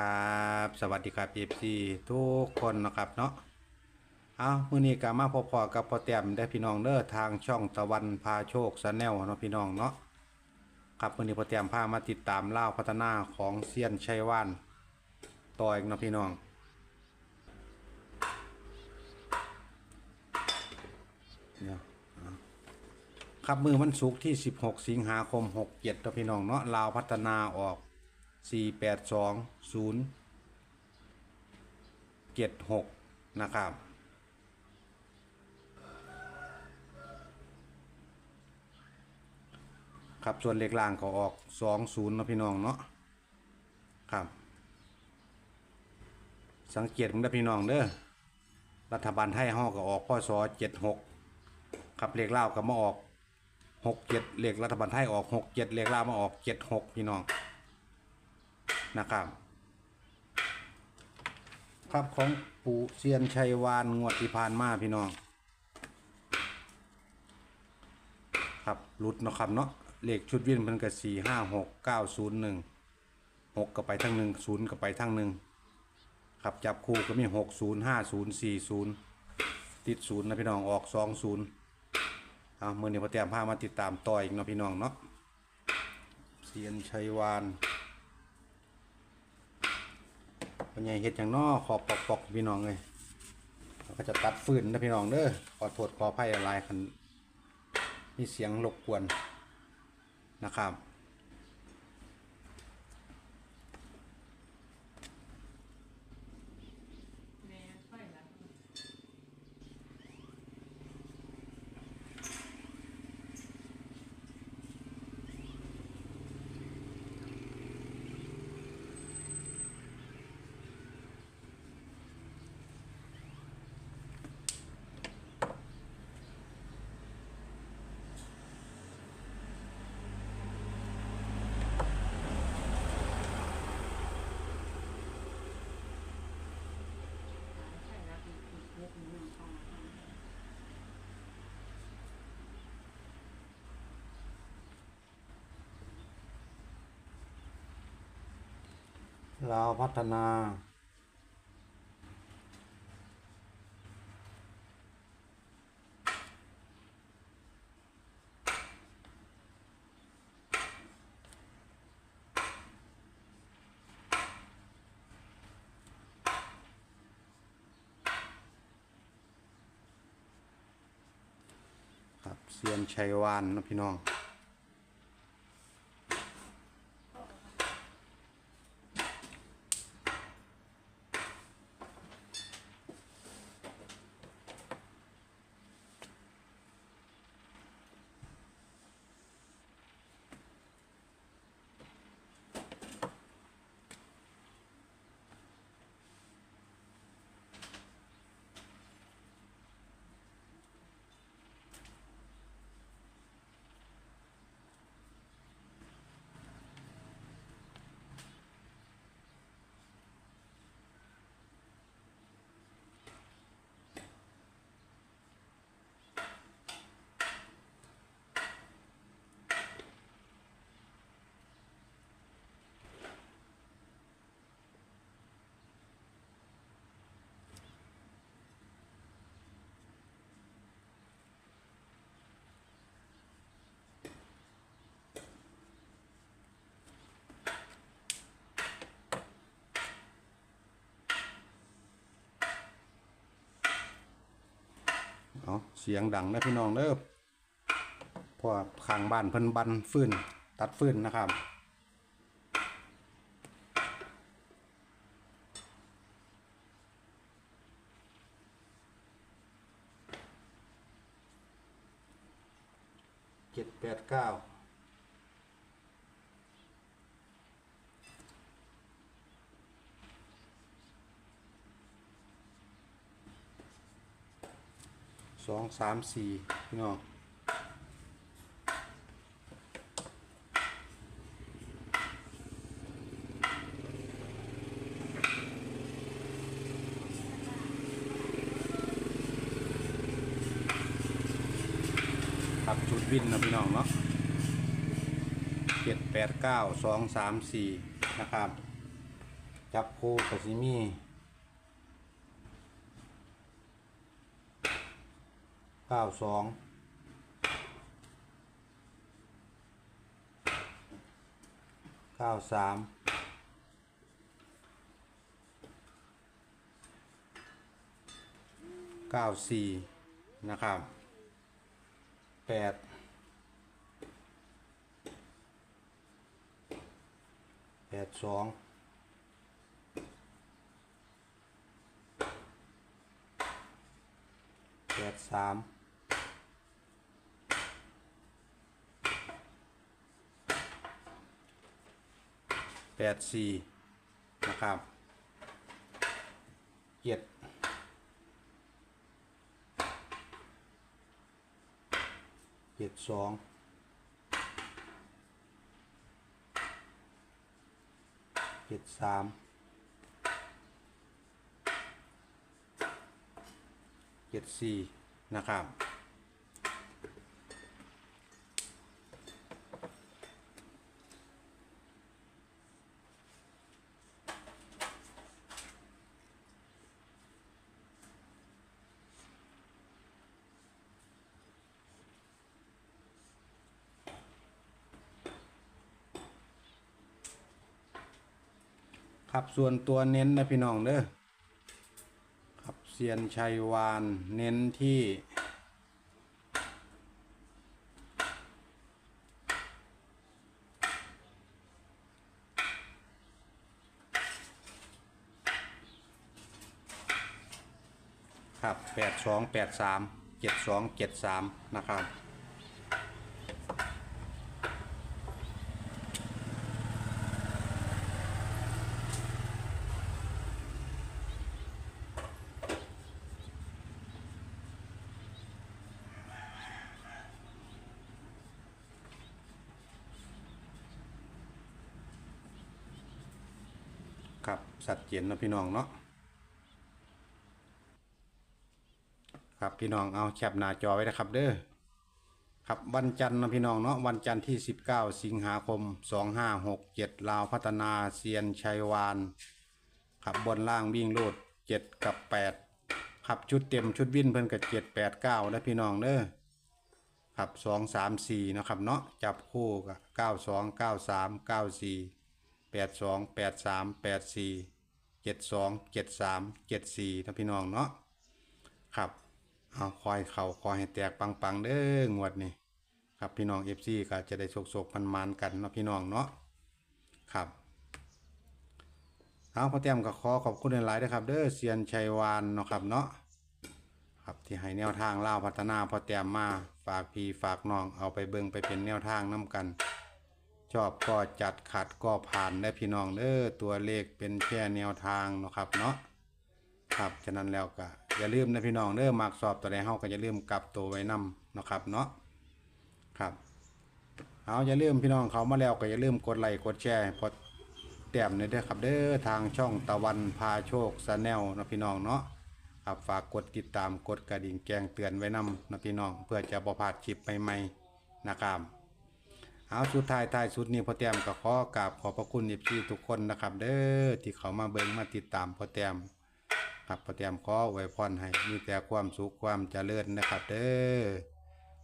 ครับสวัสดีครับเอฟซีทุกคนนะครับเนาะเอามื้อนี้ก็มาพบพอกับพ่อแต้มได้พี่น้องเด้อทางช่องตะวันพาโชคชาแนลเนาะพี่น้องเนาะครับมื้อนี้พ่อแต้มพามาติดตามเล่าพัฒนาของเซียนชัยว่านต่ออีกเนาะพี่น้องเดี๋ยครับมือวันศุกร์ที่ 16 สิงหาคม 67เนาะพี่น้องเนาะลาวพัฒนาออก 482 0 76นะครับ ครับส่วนเลขล่างก็ออก20เนาะพี่น้องเนาะครับ สังเกตมึงได้พี่น้องเด้อรัฐบาลไทยห้อก็ออกพศ76ครับเลขล่าวก็มาออก67เลขรัฐบาลไทยออก67เลขลาวมาออก76พี่น้อง นะครับ ครับของปู่เซียนชัยวานงวดที่ผ่านมาพี่น้อง ครับรุดเนาะครับเนาะเลขชุดวิ่นมันก็สี่ห้าหกเก้าศูนย์หนึ่งหกก็ไปทั้งหนึ่งศูนย์ก็ไปทั้งหนึ่งครับจับคู่ก็มีหกศูนย์ห้าศูนย์สี่ศูนย์ติดศูนย์นะพี่น้องออกสองศูนย์เอาเมื่อนี้พอเตรียมผ้ามาติดตามต่ออีกเนาะพี่น้องเนาะเซียนชัยวาน เป็นไงเห็ดอย่างนอขอบปอกปอกๆพี่น้องเลยเราก็จะตัดฟืนนะพี่น้องเด้อขอโทษขออภัยอะไรคันมีเสียงรบกวนนะครับ แม่ค่อยละ ใช่ละอีกอีกเล็กหนึ่งของ ลาวพัฒนาครับเซียนชัยวานนะพี่น้อง เอาเสียงดังนะพี่น้องเด้อพอข้างบ้านเพิ่นบันฟืนตัดฟืนนะครับเจ็ดแปดเก้า สองสามสี่พี่น้องครับชุดวินนะพี่น้องเนาะเจ็ดแปดเก้าสองสามสี่นะครับ จับคู่กับซิมี เก้าสองเก้าสามเก้าสี่นะครับแปดแปดสองแปดสาม แปดสี่นะครับเจ็ดเจ็ดสองเจ็ดสามเจ็ดสี่นะครับ ครับส่วนตัวเน้นนะพี่น้องเด้อครับเซียนชัยวานเน้นที่ครับแปดสองแปดสามเจ็ดสองเจ็ดสามนะครับ ครับสัตว์เจนเนาะพี่น้องเนาะครับพี่น้องเอาแคปหน้าจอไว้นะครับเด้อครับวันจันทร์นะพี่น้องเนาะวันจันทร์ที่ 19 สิงหาคม 2567 ลาวพัฒนาเซียนชัยวานครับบนล่างวิ่งโลด 7 กับ8ครับชุดเต็มชุดวิ่นเพิ่นกับ 7 8 9นะพี่น้องเด้อครับ 2 3 4 นะครับเนาะจับคู่กับ 92 93 94 แปดสองแปดสามแปดสี่เจ็ดสองเจ็ดสามเจ็ดสี่นะพี่น้องเนาะครับเอาคอยเข่าคอยให้แตกปังๆเด้องวดนี้ครับพี่น้องเอฟซีก็จะได้โศกๆมันๆกันเนาะพี่น้องเนาะครับเอาพ่อแต้มก็ขอขอบคุณหลายๆนะครับ เด้อเซียนชัยวานเนาะครับเนาะครับที่ให้แนวทางเล่าพัฒนาพ่อแต้มมาฝากพี่ฝากน้องเอาไปเบิ่งไปเป็นแนวทางน้กัน ชอบก็จัดขัดก็ผ่านได้พี่น้องเด้อตัวเลขเป็นแค่แนวทางเนาะครับเนาะครับฉะนั้นแล้วก็อย่าลืมนะพี่น้องเด้อมักสอบตัวใดเฮาก็อย่าลืมกลับตัวไว้นํเนาะครับเนาะครับเอาอย่าลืมพี่น้องเขามาแล้วก็อย่าลืมกดไลค์กดแชร์พอแต้มเนี่ยเด้อครับเด้อทางช่องตะวันพาโชคซาแนลนะพี่น้องเนาะครับฝากกดติดตามกดกระดิ่งแจ้งเตือนไว้นำนะพี่น้องเพื่อจะบ่พลาดคลิปใหม่ๆนะครับ เอาสุดท้ายท้ายสุดนี้พ่อแต้มก็ขอกราบขอบพระคุณเอฟซีทุกคนนะครับ เด้อที่เขามาเบิ่งมาติดตามพ่อแต้มครับพ่อแต้มขอไว้พรให้มีแต่ความสุขความเจริญนะครับ เด้อ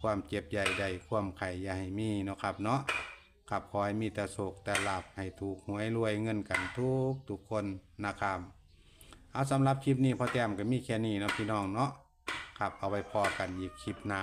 ความเจ็บใหญ่ใดความไข่ให้มีเนาะครับเนาะครับขอให้มีแต่โศกแต่หลาบให้ถูกหวยรวยเงินกันทุกทุกคนนะครับเอาสำหรับคลิปนี้พ่อแต้มก็มีแค่นี้นะพี่น้องเนาะครับเอาไว้พอกันอีกคลิปหน้า